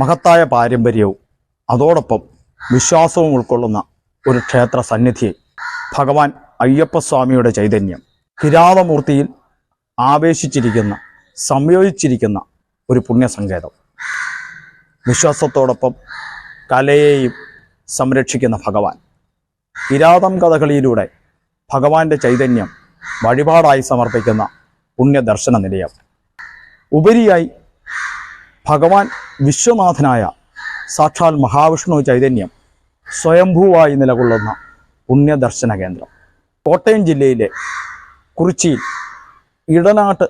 മഹത്തായ പാരമ്പര്യവും അതോടൊപ്പം വിശ്വാസവും ഉൾക്കൊള്ളുന്ന ഒരു ക്ഷേത്ര സന്നിധി ഭഗവാൻ അയ്യപ്പസ്വാമിയുടെ ചൈതന്യം കിരാതമൂർത്തിയിൽ ആവേശിച്ചിരിക്കുന്ന സംയോജിച്ചിരിക്കുന്ന ഒരു പുണ്യസങ്കേതം. വിശ്വാസത്തോടൊപ്പം കലയെയും സംരക്ഷിക്കുന്ന ഭഗവാൻ. കിരാതം കഥകളിയിലൂടെ ഭഗവാന്റെ ചൈതന്യം വഴിപാടായി സമർപ്പിക്കുന്ന പുണ്യദർശന നിലയം. ഉപരിയായി ഭഗവാൻ വിശ്വനാഥനായ സാക്ഷാൽ മഹാവിഷ്ണു ചൈതന്യം സ്വയംഭൂവായി നിലകൊള്ളുന്ന പുണ്യദർശന കേന്ദ്രം. കോട്ടയം ജില്ലയിലെ കുറിച്ചിയിൽ ഇടനാട്ട്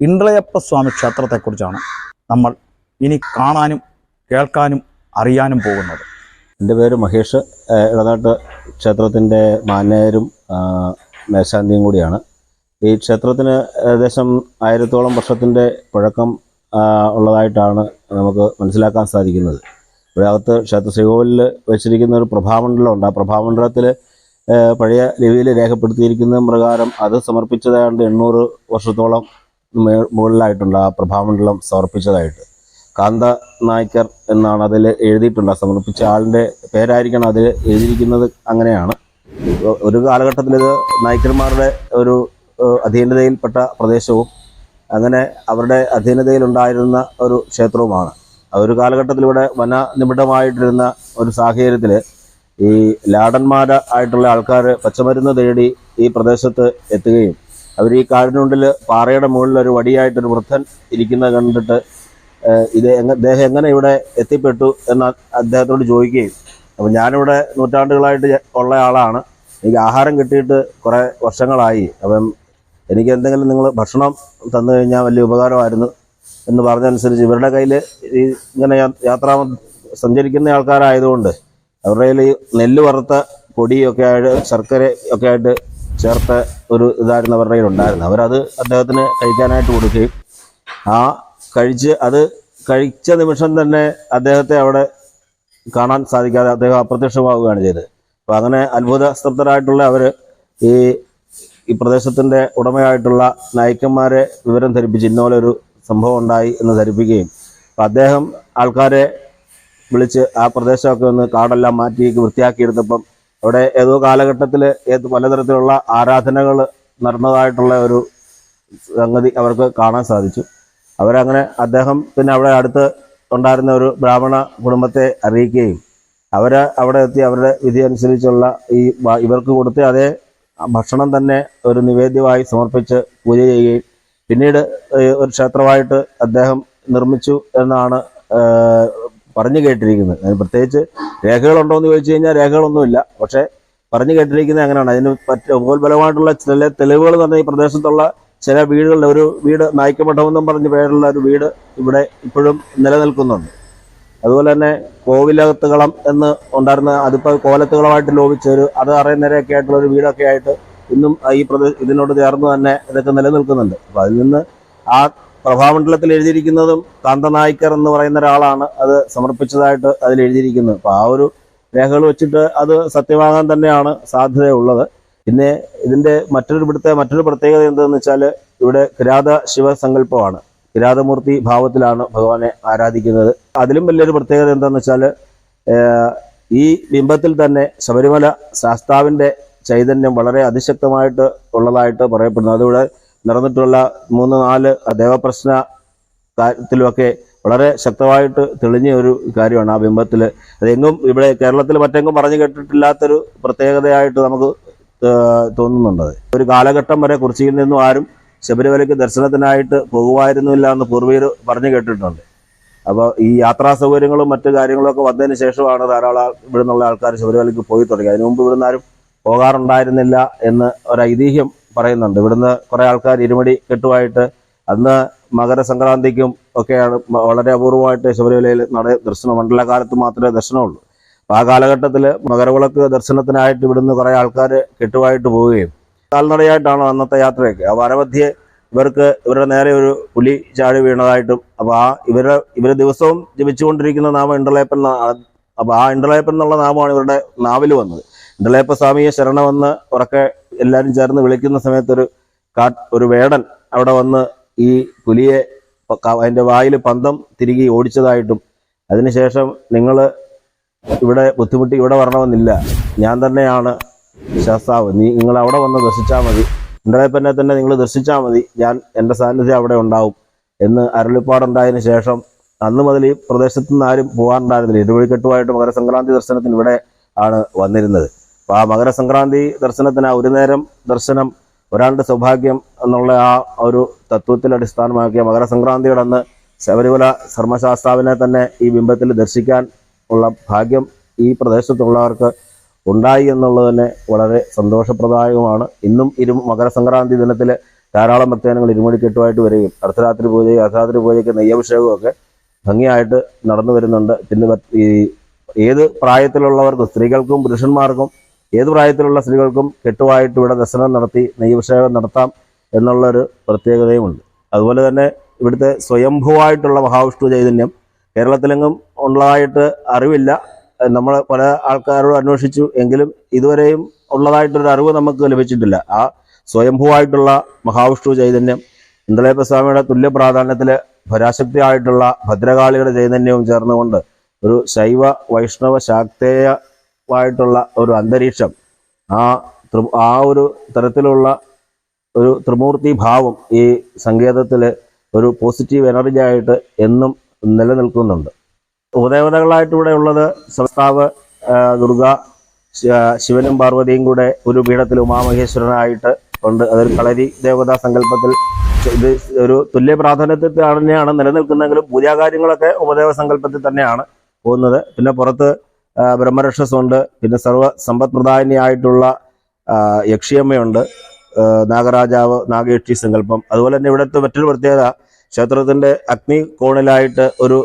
ഇന്ദ്രയപ്പ സ്വാമി ക്ഷേത്രത്തെക്കുറിച്ചാണ് നമ്മൾ ഇനി കാണാനും കേൾക്കാനും അറിയാനും പോകുന്നത്. എന്റെ പേര് മഹേഷ്. ഇടനാട്ട് ക്ഷേത്രത്തിന്റെ മാന്യരും മേശാന്തിയും കൂടിയാണ്. ഈ ക്ഷേത്രത്തിന് ഏകദേശം ആയിരത്തോളം വർഷത്തിന്റെ പഴക്കം ഉള്ളതായിട്ടാണ് നമുക്ക് മനസ്സിലാക്കാൻ സാധിക്കുന്നത്. ഇവിടെ അകത്ത് ക്ഷേത്ര ശ്രീകോവിലിൽ വെച്ചിരിക്കുന്ന ഒരു പ്രഭാമണ്ഡലമുണ്ട്. ആ പ്രഭാമണ്ഡലത്തിൽ പഴയ ലിപിയിൽ രേഖപ്പെടുത്തിയിരിക്കുന്ന പ്രകാരം അത് സമർപ്പിച്ചതാണ്ട് എണ്ണൂറ് വർഷത്തോളം മുകളിലായിട്ടുണ്ട് ആ പ്രഭാമണ്ഡലം സമർപ്പിച്ചതായിട്ട്. കാന്ത നായ്ക്കർ എന്നാണ് അതിൽ എഴുതിയിട്ടുണ്ട്. സമർപ്പിച്ച ആളിന്റെ പേരായിരിക്കണം അതിൽ എഴുതിയിരിക്കുന്നത് അങ്ങനെയാണ്. ഒരു കാലഘട്ടത്തിൽ ഇത് നായ്ക്കന്മാരുടെ ഒരു അധീനതയിൽപ്പെട്ട പ്രദേശവും അങ്ങനെ അവരുടെ അധീനതയിലുണ്ടായിരുന്ന ഒരു ക്ഷേത്രവുമാണ്. ഒരു കാലഘട്ടത്തിൽ ഇവിടെ വന നിബിഡമായിട്ടിരുന്ന ഒരു സാഹചര്യത്തിൽ ഈ ലാടന്മാർ ആയിട്ടുള്ള ആൾക്കാർ പച്ചമരുന്ന് തേടി ഈ പ്രദേശത്ത് എത്തുകയും അവർ ഈ കാടിനുള്ളിൽ പാറയുടെ മുകളിൽ ഒരു വടിയായിട്ടൊരു വൃദ്ധൻ ഇരിക്കുന്നത് കണ്ടിട്ട് ഇത് എങ്ങ അദ്ദേഹം എങ്ങനെ ഇവിടെ എത്തിപ്പെട്ടു എന്ന് അദ്ദേഹത്തോട് ചോദിക്കുകയും അപ്പം ഞാനിവിടെ നൂറ്റാണ്ടുകളായിട്ട് ഉള്ള ആളാണ്. എനിക്ക് ആഹാരം കിട്ടിയിട്ട് കുറേ വർഷങ്ങളായി. അപ്പം എനിക്ക് എന്തെങ്കിലും നിങ്ങൾ ഭക്ഷണം തന്നു കഴിഞ്ഞാൽ വലിയ ഉപകാരമായിരുന്നു എന്ന് പറഞ്ഞതനുസരിച്ച് ഇവരുടെ കയ്യിൽ ഈ ഇങ്ങനെ യാത്രാ സഞ്ചരിക്കുന്ന ആൾക്കാരായതുകൊണ്ട് അവരുടെ കയ്യിൽ നെല്ല് വറുത്ത പൊടിയൊക്കെ ആയിട്ട് ശർക്കര ഒക്കെ ആയിട്ട് ചേർത്ത ഒരു ഇതായിരുന്നു അവരുടെ കയ്യിൽ ഉണ്ടായിരുന്നത്. അവരത് അദ്ദേഹത്തിന് കഴിക്കാനായിട്ട് കൊടുക്കുകയും ആ കഴിച്ച് അത് കഴിച്ച നിമിഷം തന്നെ അദ്ദേഹത്തെ അവിടെ കാണാൻ സാധിക്കാതെ അദ്ദേഹം അപ്രത്യക്ഷമാവുകയാണ് ചെയ്തത്. അപ്പോൾ അങ്ങനെ അത്ഭുതസ്തബ്ധരായിട്ടുള്ള അവർ ഈ ഈ പ്രദേശത്തിന്റെ ഉടമയായിട്ടുള്ള നായ്ക്കന്മാരെ വിവരം ധരിപ്പിച്ച് ഇന്നോലെ ഒരു സംഭവം ഉണ്ടായി എന്ന് ധരിപ്പിക്കുകയും അപ്പോൾ അദ്ദേഹം ആൾക്കാരെ വിളിച്ച് ആ പ്രദേശമൊക്കെ ഒന്ന് കാടെല്ലാം മാറ്റി വൃത്തിയാക്കിയെടുത്തപ്പം അവിടെ ഏതോ കാലഘട്ടത്തിൽ ഏത് പലതരത്തിലുള്ള ആരാധനകൾ നടന്നതായിട്ടുള്ള ഒരു സംഗതി അവർക്ക് കാണാൻ സാധിച്ചു. അവരങ്ങനെ അദ്ദേഹം പിന്നെ അവിടെ അടുത്ത് ഉണ്ടായിരുന്ന ഒരു ബ്രാഹ്മണ കുടുംബത്തെ അറിയിക്കുകയും അവർ അവിടെ എത്തി അവരുടെ വിധി അനുസരിച്ചുള്ള ഈ ഇവർക്ക് കൊടുത്ത അതേ ഭക്ഷണം തന്നെ ഒരു നിവേദ്യമായി സമർപ്പിച്ച് പൂജ ചെയ്യുകയും പിന്നീട് ഒരു ക്ഷേത്രമായിട്ട് അദ്ദേഹം നിർമ്മിച്ചു എന്നാണ് പറഞ്ഞു കേട്ടിരിക്കുന്നത്. അതിന് പ്രത്യേകിച്ച് രേഖകളുണ്ടോ എന്ന് ചോദിച്ചു കഴിഞ്ഞാൽ രേഖകളൊന്നുമില്ല. പക്ഷേ പറഞ്ഞു കേട്ടിരിക്കുന്നത് അങ്ങനെയാണ്. അതിന് പറ്റ ഉപോത്ബലമായിട്ടുള്ള ചില തെളിവുകൾ തന്നെ ഈ പ്രദേശത്തുള്ള ചില വീടുകളുടെ ഒരു വീട് നായ്ക്കമഠമെന്നും പറഞ്ഞ പേരുള്ള ഒരു വീട് ഇവിടെ ഇപ്പോഴും നിലനിൽക്കുന്നുണ്ട്. അതുപോലെ തന്നെ കോവിലകത്തുകളം എന്ന് ഉണ്ടായിരുന്ന അതിപ്പോൾ കോലത്തുകളമായിട്ട് ലോപിച്ച ഒരു അത് അറിയുന്നവരെയൊക്കെ ആയിട്ടുള്ള ഒരു വീടൊക്കെ ആയിട്ട് ഇന്നും ഈ പ്രദേശ ഇതിനോട് ചേർന്ന് തന്നെ ഇതൊക്കെ നിലനിൽക്കുന്നുണ്ട്. അപ്പോൾ അതിൽ നിന്ന് ആ പ്രഭാമണ്ഡലത്തിൽ എഴുതിയിരിക്കുന്നതും കാന്തനായ്ക്കർ എന്ന് പറയുന്ന ഒരാളാണ് അത് സമർപ്പിച്ചതായിട്ട് അതിൽ എഴുതിയിരിക്കുന്നത്. അപ്പോൾ ആ ഒരു രേഖകൾ വെച്ചിട്ട് അത് സത്യമാകാൻ തന്നെയാണ് സാധ്യതയുള്ളത്. പിന്നെ ഇതിന്റെ മറ്റൊരു ഇവിടുത്തെ മറ്റൊരു പ്രത്യേകത എന്താണെന്ന് വെച്ചാൽ ഇവിടെ കിരാത ശിവസങ്കല്പമാണ്. കിരാതമൂർത്തി ഭാവത്തിലാണ് ഭഗവാനെ ആരാധിക്കുന്നത്. അതിലും വലിയൊരു പ്രത്യേകത എന്താണെന്ന് വെച്ചാൽ ഈ ബിംബത്തിൽ തന്നെ ശബരിമല ശാസ്താവിന്റെ ചൈതന്യം വളരെ അതിശക്തമായിട്ട് ഉള്ളതായിട്ട് പറയപ്പെടുന്നു. അതിവിടെ നടന്നിട്ടുള്ള മൂന്ന് നാല് ദേവപ്രശ്ന കാര്യത്തിലുമൊക്കെ വളരെ ശക്തമായിട്ട് തെളിഞ്ഞ ഒരു കാര്യമാണ് ആ ബിംബത്തിൽ അതെങ്ങും ഇവിടെ കേരളത്തിൽ മറ്റെങ്ങും പറഞ്ഞു കേട്ടിട്ടില്ലാത്തൊരു പ്രത്യേകതയായിട്ട് നമുക്ക് തോന്നുന്നുണ്ട് ഒരു കാലഘട്ടം വരെ കുറിച്ചിയിൽ നിന്നും ആരും ശബരിമലയ്ക്ക് ദർശനത്തിനായിട്ട് പോകുമായിരുന്നില്ല എന്ന് പൂർവീർ പറഞ്ഞു കേട്ടിട്ടുണ്ട്. അപ്പോൾ ഈ യാത്രാ സൗകര്യങ്ങളും മറ്റു കാര്യങ്ങളൊക്കെ വന്നതിന് ശേഷമാണ് ധാരാളം ഇവിടെ നിന്നുള്ള ആൾക്കാർ ശബരിമലയ്ക്ക് പോയി തുടങ്ങി. അതിനു മുമ്പ് ഇവിടുന്ന് ആരും പോകാറുണ്ടായിരുന്നില്ല എന്ന് ഒരു ഐതിഹ്യം പറയുന്നുണ്ട്. ഇവിടുന്ന് കുറേ ആൾക്കാർ ഇരുമടി കെട്ടുമായിട്ട് അന്ന് മകരസംക്രാന്തിക്കും ഒക്കെയാണ് വളരെ അപൂർവമായിട്ട് ശബരിമലയിൽ നട ദർശനം മണ്ഡലകാലത്ത് മാത്രമേ ദർശനമുള്ളൂ. അപ്പോൾ ആ കാലഘട്ടത്തിൽ മകരവിളക്ക് ദർശനത്തിനായിട്ട് ഇവിടുന്ന് കുറേ ആൾക്കാർ കെട്ടുമായിട്ട് പോവുകയും കാൽനടയായിട്ടാണ് അന്നത്തെ യാത്രയൊക്കെ? ആ വനമധ്യേ ഇവർക്ക് ഇവരുടെ നേരെ ഒരു പുലി ചാടി വീണതായിട്ടും അപ്പോൾ ആ ഇവരെ ഇവർ ദിവസവും ജപിച്ചുകൊണ്ടിരിക്കുന്ന നാമം ഇണ്ടലേപ്പൻ അപ്പോൾ ആ ഇണ്ടലേപ്പൻ എന്നുള്ള നാമമാണ് ഇവരുടെ നാവിൽ വന്നത്. ഇണ്ടലേപ്പ സ്വാമിയെ ശരണമെന്ന് ഉറക്കെ എല്ലാവരും ചേർന്ന് വിളിക്കുന്ന സമയത്തൊരു കാ ഒരു വേടൻ അവിടെ വന്ന് ഈ പുലിയെ അതിന്റെ വായിൽ പന്തം തിരികെ ഓടിച്ചതായിട്ടും അതിനുശേഷം നിങ്ങൾ ഇവിടെ ബുദ്ധിമുട്ടി ഇവിടെ വരണമെന്നില്ല. ഞാൻ തന്നെയാണ് ശാസ്താവ് നീ നിങ്ങൾ അവിടെ വന്ന് ദർശിച്ചാൽ മതി. ഉണ്ടായപ്പന്നെ തന്നെ നിങ്ങൾ ദർശിച്ചാൽ മതി. ഞാൻ എന്റെ സാന്നിധ്യം അവിടെ ഉണ്ടാവും എന്ന് അരുളിപ്പാടുണ്ടായതിനു ശേഷം അന്ന് മുതൽ ഈ പ്രദേശത്തു നിന്ന് ആരും പോകാറുണ്ടായിരുന്നില്ല. ഇരുവഴിക്കെട്ടുമായിട്ട് മകരസംക്രാന്തി ദർശനത്തിന് ഇവിടെ ആണ് വന്നിരുന്നത്. അപ്പോൾ ആ മകരസംക്രാന്തി ദർശനത്തിന് ആ ഒരു നേരം ദർശനം ഒരാളുടെ സൗഭാഗ്യം എന്നുള്ള ആ ഒരു തത്വത്തിൽ അടിസ്ഥാനമാക്കിയ മകരസംക്രാന്തിയുടെ അന്ന് ശബരിമല ധർമ്മശാസ്താവിനെ തന്നെ ഈ ബിംബത്തിൽ ദർശിക്കാൻ ഉള്ള ഭാഗ്യം ഈ പ്രദേശത്തുള്ളവർക്ക് ഉണ്ടായി എന്നുള്ളത് തന്നെ വളരെ സന്തോഷപ്രദായകമാണ് ഇന്നും ഇരു മകരസംക്രാന്തി ദിനത്തിൽ ധാരാളം ഭക്തജനങ്ങൾ ഇരുമണിക്കെട്ടുമായിട്ട് വരികയും അർദ്ധരാത്രി പൂജയും അർദ്ധരാത്രി പൂജയ്ക്ക് നെയ്യഭിഷേകമൊക്കെ ഭംഗിയായിട്ട് നടന്നു വരുന്നുണ്ട്. പിന്നെ ഈ ഏത് പ്രായത്തിലുള്ളവർക്കും സ്ത്രീകൾക്കും പുരുഷന്മാർക്കും ഏത് പ്രായത്തിലുള്ള സ്ത്രീകൾക്കും കെട്ടുമായിട്ട് ഇവിടെ ദർശനം നടത്തി നെയ്യഭിഷേകം നടത്താം എന്നുള്ളൊരു പ്രത്യേകതയുമുണ്ട്. അതുപോലെ തന്നെ ഇവിടുത്തെ സ്വയംഭൂവായിട്ടുള്ള മഹാവിഷ്ണു ചൈതന്യം കേരളത്തിലെങ്ങും ഉള്ളതായിട്ട് അറിവില്ല. നമ്മൾ പല ആൾക്കാരോട് അന്വേഷിച്ചു എങ്കിലും ഇതുവരെയും ഉള്ളതായിട്ടൊരു അറിവ് നമുക്ക് ലഭിച്ചിട്ടില്ല. ആ സ്വയംഭൂവായിട്ടുള്ള മഹാവിഷ്ണു ചൈതന്യം ഇന്ദ്രലേപ്പ സ്വാമിയുടെ തുല്യ പ്രാധാന്യത്തിൽ പരാശക്തിയായിട്ടുള്ള ഭദ്രകാളിയുടെ ചൈതന്യവും ചേർന്നുകൊണ്ട് ഒരു ശൈവ വൈഷ്ണവ ശാക്തേയമായിട്ടുള്ള ഒരു അന്തരീക്ഷം ആ ആ ഒരു തരത്തിലുള്ള ഒരു ത്രിമൂർത്തി ഭാവം ഈ സങ്കേതത്തിൽ ഒരു പോസിറ്റീവ് എനർജി ആയിട്ട് എന്നും നിലനിൽക്കുന്നുണ്ട്. ഉപദേവതകളായിട്ട് ഇവിടെ ഉള്ളത് സംസ്ഥാവ് ദുർഗ ശിവനും പാർവതിയും കൂടെ ഒരു പീഠത്തിൽ ഉമാമഹേശ്വരനായിട്ട് ഉണ്ട്. അതൊരു കളരി ദേവതാ സങ്കല്പത്തിൽ ഇത് ഒരു തുല്യ പ്രാധാന്യത്തിൽ തന്നെയാണ് നിലനിൽക്കുന്നതെങ്കിലും പൂജാകാര്യങ്ങളൊക്കെ ഉപദേവ സങ്കല്പത്തിൽ തന്നെയാണ് പോകുന്നത്. പിന്നെ പുറത്ത് ബ്രഹ്മരക്ഷസുണ്ട് പിന്നെ സർവ സമ്പത്പ്രദായിനിയായിട്ടുള്ള യക്ഷിയമ്മയുണ്ട്. നാഗരാജാവ് നാഗയക്ഷി സങ്കല്പം. അതുപോലെ തന്നെ ഇവിടുത്തെ മറ്റൊരു പ്രത്യേകത ക്ഷേത്രത്തിന്റെ അഗ്നി കോണിലായിട്ട് ഒരു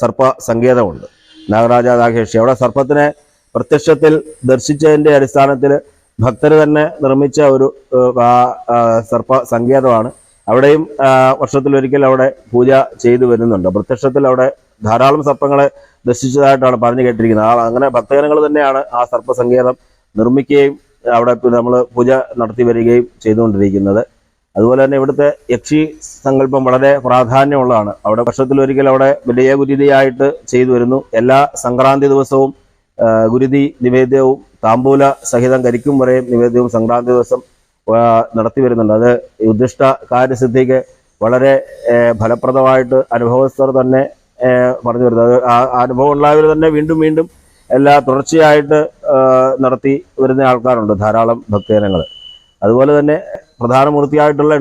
സർപ്പ സങ്കേതമുണ്ട്. നാഗരാജ നാഗേഷി അവിടെ സർപ്പത്തിനെ പ്രത്യക്ഷത്തിൽ ദർശിച്ചതിന്റെ അടിസ്ഥാനത്തിൽ ഭക്തർ തന്നെ നിർമ്മിച്ച ഒരു സർപ്പ സങ്കേതമാണ്. അവിടെയും വർഷത്തിൽ ഒരിക്കൽ അവിടെ പൂജ ചെയ്തു വരുന്നുണ്ട്. പ്രത്യക്ഷത്തിൽ അവിടെ ധാരാളം സർപ്പങ്ങളെ ദർശിച്ചതായിട്ടാണ് പറഞ്ഞു കേട്ടിരിക്കുന്നത്. അങ്ങനെ ഭക്തജനങ്ങൾ തന്നെയാണ് ആ സർപ്പ സങ്കേതം നിർമ്മിക്കുകയും അവിടെ നമ്മൾ പൂജ നടത്തി വരികയും ചെയ്തുകൊണ്ടിരിക്കുന്നത്. അതുപോലെ തന്നെ ഇവിടുത്തെ യക്ഷി സങ്കല്പം വളരെ പ്രാധാന്യമുള്ളതാണ്. അവിടെ വർഷത്തിലൊരിക്കൽ അവിടെ വലിയ ഗുരുതിയായിട്ട് ചെയ്തു വരുന്നു. എല്ലാ സംക്രാന്തി ദിവസവും ഗുരുതി നിവേദ്യവും താമ്പൂല സഹിതം കരിക്കും വരെയും നിവേദ്യവും സംക്രാന്തി ദിവസം നടത്തി വരുന്നുണ്ട്. അത് ഉദ്ദിഷ്ട കാര്യസിദ്ധിക്ക് വളരെ ഫലപ്രദമായിട്ട് അനുഭവസ്ഥർ തന്നെ പറഞ്ഞു വരുന്നത്. ആ അനുഭവം ഉണ്ടായവർ തന്നെ വീണ്ടും വീണ്ടും എല്ലാ തുടർച്ചയായിട്ട് നടത്തി വരുന്ന ആൾക്കാരുണ്ട് ധാരാളം ഭക്തജനങ്ങൾ അതുപോലെ തന്നെ പ്രധാന മൂർത്തിയായിട്ടുള്ള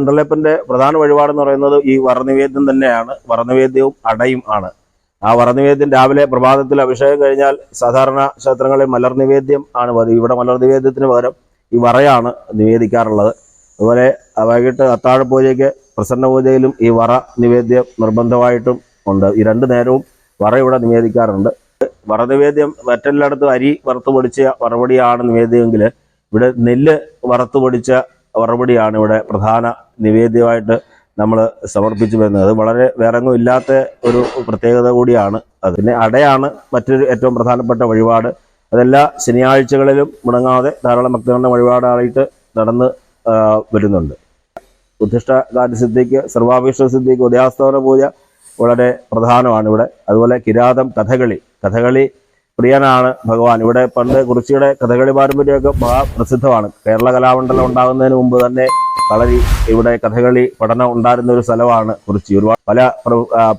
പ്രധാന വഴിപാടെന്ന് പറയുന്നത് ഈ വർണവേദ്യം തന്നെയാണ്. വർണവേദ്യവും അടയും ആണ്. ആ വറനിവേദ്യം രാവിലെ പ്രഭാതത്തിൽ അഭിഷേകം കഴിഞ്ഞാൽ സാധാരണ ക്ഷേത്രങ്ങളിൽ മലർ നിവേദ്യം ആണ് ഇവിടെ മലർ നിവേദ്യത്തിന് പകരം ഈ വറയാണ് നിവേദിക്കാറുള്ളത്. അതുപോലെ വൈകിട്ട് അത്താഴ പൂജയ്ക്ക് പ്രസന്ന പൂജയിലും ഈ വറ നിവേദ്യം നിർബന്ധമായിട്ടും ഉണ്ട്. ഈ രണ്ട് നേരവും വറ ഇവിടെ നിവേദിക്കാറുണ്ട്. വറ നിവേദ്യം മറ്റെല്ലായിടത്തും അരി വറുത്ത് പൊടിച്ച നിവേദ്യമെങ്കിൽ ഇവിടെ നെല്ല് വറുത്ത് പൊടിച്ച വറപടിയാണ് ഇവിടെ പ്രധാന നിവേദ്യമായിട്ട് നമ്മൾ സമർപ്പിച്ചു വരുന്നത്. അത് വളരെ വേറെങ്ങും ഇല്ലാത്ത ഒരു പ്രത്യേകത കൂടിയാണ്. അത് പിന്നെ അടയാണ് മറ്റൊരു ഏറ്റവും പ്രധാനപ്പെട്ട വഴിപാട്. അതെല്ലാ ശനിയാഴ്ചകളിലും മുടങ്ങാതെ ധാരാളം ഭക്തരുടെ വഴിപാടായിട്ട് നടന്ന് വരുന്നുണ്ട്. ഉദ്ദിഷ്ട കാര്യസിദ്ധിക്ക് സർവാഭീഷ്ട സിദ്ധിക്ക് ഉദയാസ്തവന പൂജ വളരെ പ്രധാനമാണ് ഇവിടെ. അതുപോലെ കിരാതം കഥകളി. കഥകളി പ്രിയനാണ് ഭഗവാൻ. ഇവിടെ പണ്ട് കുറിച്ചിയുടെ കഥകളി പാരമ്പര്യമൊക്കെ മഹാപ്രസിദ്ധമാണ് കേരള കലാമണ്ഡലം ഉണ്ടാകുന്നതിന് മുമ്പ് തന്നെ കളരി ഇവിടെ കഥകളി പഠനം ഉണ്ടായിരുന്ന ഒരു സ്ഥലമാണ് കുറിച്ചി. ഒരുപാട് പല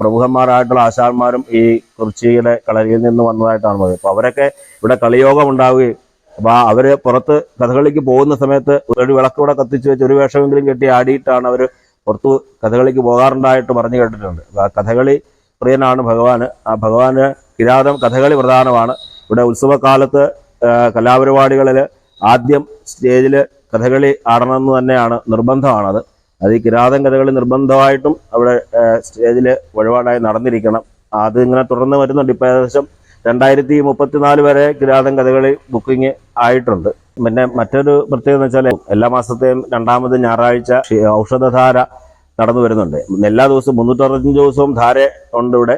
പ്രമുഖന്മാരായിട്ടുള്ള ആശാന്മാരും ഈ കുറിച്ചിയുടെ കളരിയിൽ നിന്ന് വന്നതായിട്ടാണ് പറയുന്നത്. അപ്പൊ അവരൊക്കെ ഇവിടെ കളിയോഗം ഉണ്ടാവുകയും അപ്പൊ അവർ പുറത്ത് കഥകളിക്ക് പോകുന്ന സമയത്ത് ഒരു വിളക്കൂടെ കത്തിച്ച് വെച്ച് ഒരു വേഷമെങ്കിലും കെട്ടി ആടിയിട്ടാണ് അവർ പുറത്ത് കഥകളിക്ക് പോകാറുണ്ടായിട്ട് പറഞ്ഞു കേട്ടിട്ടുണ്ട്. കഥകളി പ്രിയനാണ് ഭഗവാന്. ആ ഭഗവാന് കിരാതം കഥകളി പ്രധാനമാണ്. ഇവിടെ ഉത്സവകാലത്ത് കലാപരിപാടികളിൽ ആദ്യം സ്റ്റേജിൽ കഥകളി ആടണമെന്ന് തന്നെയാണ് നിർബന്ധമാണത്. അത് ഈ കിരാതം കഥകളി നിർബന്ധമായിട്ടും അവിടെ സ്റ്റേജിൽ വഴിപാടായി നടന്നിരിക്കണം. അത് ഇങ്ങനെ തുടർന്ന് വരുന്നുണ്ട്. ഇപ്പം ഏകദേശം രണ്ടായിരത്തി മുപ്പത്തിനാല് വരെ കിരാതം കഥകളി ബുക്കിംഗ് ആയിട്ടുണ്ട്. പിന്നെ മറ്റൊരു പ്രത്യേകത എന്ന് വെച്ചാൽ എല്ലാ മാസത്തെയും രണ്ടാമത് ഞായറാഴ്ച ഔഷധധാര നടന്നു വരുന്നുണ്ട്. എല്ലാ ദിവസവും മുന്നൂറ്ററുപത്തഞ്ച് ദിവസവും ധാര ഉണ്ട് ഇവിടെ.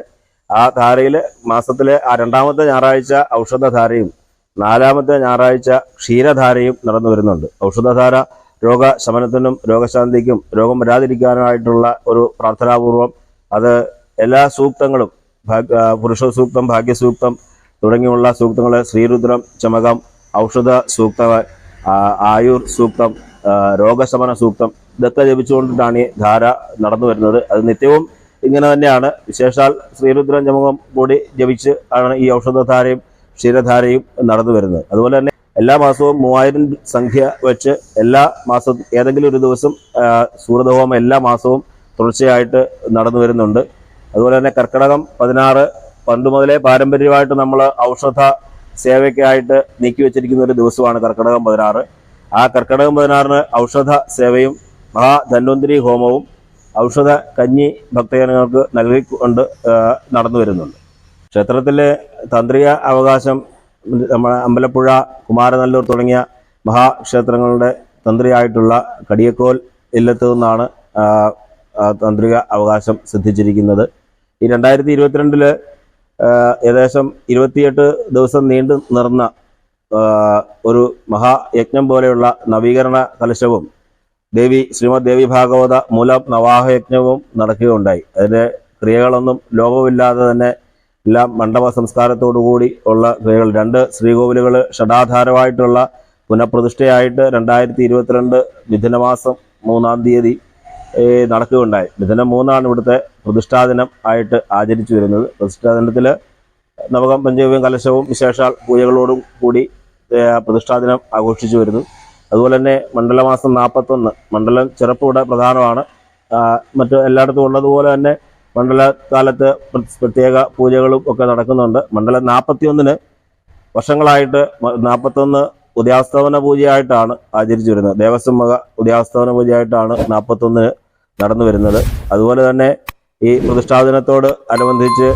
ആ ധാരയിൽ മാസത്തിലെ ആ രണ്ടാമത്തെ ഞായറാഴ്ച ഔഷധധാരയും നാലാമത്തെ ഞായറാഴ്ച ക്ഷീരധാരയും നടന്നു വരുന്നുണ്ട്. ഔഷധധാര രോഗശമനത്തിനും രോഗശാന്തിക്കും രോഗം വരാതിരിക്കാനായിട്ടുള്ള ഒരു പ്രാർത്ഥനാപൂർവം അത് എല്ലാ സൂക്തങ്ങളും പുരുഷ സൂക്തം ഭാഗ്യസൂക്തം തുടങ്ങിയുള്ള സൂക്തങ്ങൾ ശ്രീരുദ്രം ചമകം ഔഷധ സൂക്തം ആയുർ സൂക്തം രോഗശമന സൂക്തം ഇതൊക്കെ ജപിച്ചുകൊണ്ടിട്ടാണ് ഈ ധാര നടന്നു വരുന്നത്. അത് നിത്യവും ഇങ്ങനെ തന്നെയാണ്. വിശേഷാൽ ശ്രീരുദ്രം ജമുഖം കൂടി ജപിച്ച് ആണ് ഈ ഔഷധധാരയും ക്ഷീരധാരയും നടന്നു വരുന്നത്. അതുപോലെ തന്നെ എല്ലാ മാസവും മൂവായിരം സംഖ്യ വെച്ച് എല്ലാ മാസവും ഏതെങ്കിലും ഒരു ദിവസം സൂര്യഹോമം എല്ലാ മാസവും തുടർച്ചയായിട്ട് നടന്നു വരുന്നുണ്ട്. അതുപോലെ തന്നെ കർക്കിടകം പതിനാറ് പണ്ട് മുതലേ പാരമ്പര്യമായിട്ട് നമ്മൾ ഔഷധ സേവയ്ക്കായിട്ട് നീക്കി വെച്ചിരിക്കുന്ന ഒരു ദിവസമാണ് കർക്കിടകം പതിനാറ്. ആ കർക്കിടകം പതിനാറിന് ഔഷധ സേവയും മഹാധന്വന്തിരി ഹോമവും ഔഷധ കഞ്ഞി ഭക്തജനങ്ങൾക്ക് നൽകിക്കൊണ്ട് നടന്നു വരുന്നുണ്ട്. ക്ഷേത്രത്തിലെ തന്ത്രിക അവകാശം നമ്മുടെ അമ്പലപ്പുഴ കുമാരനല്ലൂർ തുടങ്ങിയ മഹാക്ഷേത്രങ്ങളുടെ തന്ത്രിയായിട്ടുള്ള കടിയക്കോൽ ഇല്ലത്തു നിന്നാണ് തന്ത്രിക അവകാശം സിദ്ധിച്ചിരിക്കുന്നത്. ഈ രണ്ടായിരത്തി ഇരുപത്തിരണ്ടിൽ ഏകദേശം ഇരുപത്തിയെട്ട് ദിവസം നീണ്ടു നിറന്ന ആ, ഒരു മഹായജ്ഞം പോലെയുള്ള നവീകരണ കലശവും ദേവി ശ്രീമദ് ദേവി ഭാഗവത മൂലം നവാഹയജ്ഞവും നടക്കുകയുണ്ടായി. അതിന്റെ ക്രിയകളൊന്നും ലോകമില്ലാതെ തന്നെ എല്ലാം മണ്ഡപ സംസ്കാരത്തോടുകൂടി ഉള്ള ക്രിയകൾ. രണ്ട് ശ്രീകോവിലുകൾ ഷഡാധാരമായിട്ടുള്ള പുനഃപ്രതിഷ്ഠയായിട്ട് രണ്ടായിരത്തി ഇരുപത്തിരണ്ട് മിഥുനമാസം മൂന്നാം തീയതി നടക്കുകയുണ്ടായി. മിഥുനം മൂന്നാണ് ഇവിടുത്തെ പ്രതിഷ്ഠാ ദിനം ആയിട്ട് ആചരിച്ചു വരുന്നത്. പ്രതിഷ്ഠാ ദിനത്തിൽ നവകം പഞ്ചഗവ്യം കലശവും വിശേഷാൽ പൂജകളോടും കൂടി പ്രതിഷ്ഠാദിനം പ്രതിഷ്ഠാ ദിനം ആഘോഷിച്ചു വരുന്നു. അതുപോലെ തന്നെ മണ്ഡലമാസം നാൽപ്പത്തൊന്ന് മണ്ഡലം ചെറുപ്പ് ഇവിടെ പ്രധാനമാണ്. മറ്റു എല്ലായിടത്തും ഉള്ളതുപോലെ തന്നെ മണ്ഡലകാലത്ത് പ്രത്യേക പൂജകളും ഒക്കെ നടക്കുന്നുണ്ട്. മണ്ഡലം നാൽപ്പത്തിയൊന്നിന് വർഷങ്ങളായിട്ട് നാൽപ്പത്തൊന്ന് ഉദയാസ്തവന പൂജയായിട്ടാണ് ആചരിച്ചു വരുന്നത്. ദേവസ്വം മക ഉദയാസ്തവന പൂജയായിട്ടാണ് നാൽപ്പത്തൊന്നിന് നടന്നു വരുന്നത്. അതുപോലെ തന്നെ ഈ പ്രതിഷ്ഠാ ദിനത്തോട് അനുബന്ധിച്ച്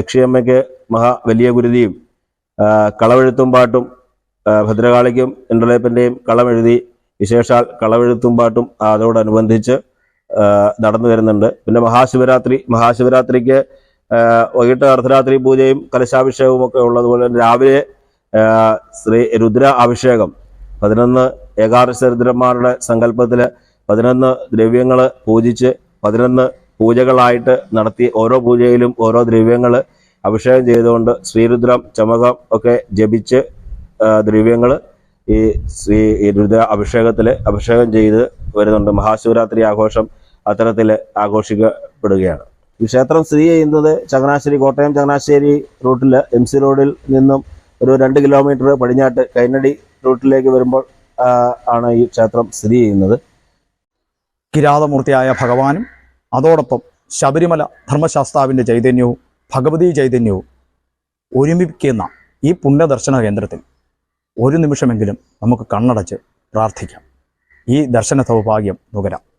യക്ഷിയമ്മയ്ക്ക് മഹാ വലിയ ഗുരുതിയും കളവെഴുത്തും പാട്ടും ഭദ്രകാളിക്കും ഇന്ദ്രലേപ്പന്റെയും കളമെഴുതി വിശേഷാൽ കളമെഴുത്തും പാട്ടും അതോടനുബന്ധിച്ച് നടന്നു വരുന്നുണ്ട്. പിന്നെ മഹാശിവരാത്രി മഹാശിവരാത്രിക്ക് വൈകിട്ട് അർദ്ധരാത്രി പൂജയും കലശാഭിഷേകവും ഒക്കെ ഉള്ളതുപോലെ രാവിലെ ശ്രീ രുദ്ര അഭിഷേകം പതിനൊന്ന് ഏകാദശ രുദ്രന്മാരുടെ സങ്കല്പത്തിൽ പതിനൊന്ന് ദ്രവ്യങ്ങൾ പൂജിച്ച് പതിനൊന്ന് പൂജകളായിട്ട് നടത്തി ഓരോ പൂജയിലും ഓരോ ദ്രവ്യങ്ങൾ അഭിഷേകം ചെയ്തുകൊണ്ട് ശ്രീരുദ്രം ചമകം ഒക്കെ ജപിച്ച് ദ്രവ്യങ്ങൾ ഈ ഈ രുദ്ര അഭിഷേകത്തിൽ അഭിഷേകം ചെയ്ത് വരുന്നുണ്ട്. മഹാശിവരാത്രി ആഘോഷം അത്തരത്തിൽ ആഘോഷിക്കപ്പെടുകയാണ്. ഈ ക്ഷേത്രം സ്ഥിതി ചെയ്യുന്നത് ചങ്ങനാശ്ശേരി കോട്ടയം ചങ്ങനാശ്ശേരി റൂട്ടിൽ എം സി റോഡിൽ നിന്നും ഒരു രണ്ട് കിലോമീറ്റർ പടിഞ്ഞാട്ട് കൈനടി റൂട്ടിലേക്ക് വരുമ്പോൾ ആണ് ഈ ക്ഷേത്രം സ്ഥിതി ചെയ്യുന്നത്. കിരാതമൂർത്തിയായ ഭഗവാനും അതോടൊപ്പം ശബരിമല ധർമ്മശാസ്താവിന്റെ ചൈതന്യവും ഭഗവതി ചൈതന്യവും ഒരുമിക്കുന്ന ഈ പുണ്യദർശന കേന്ദ്രത്തിൽ ഒരു നിമിഷമെങ്കിലും നമുക്ക് കണ്ണടച്ച് പ്രാർത്ഥിക്കാം. ഈ ദർശന സൗഭാഗ്യം നുകരാം.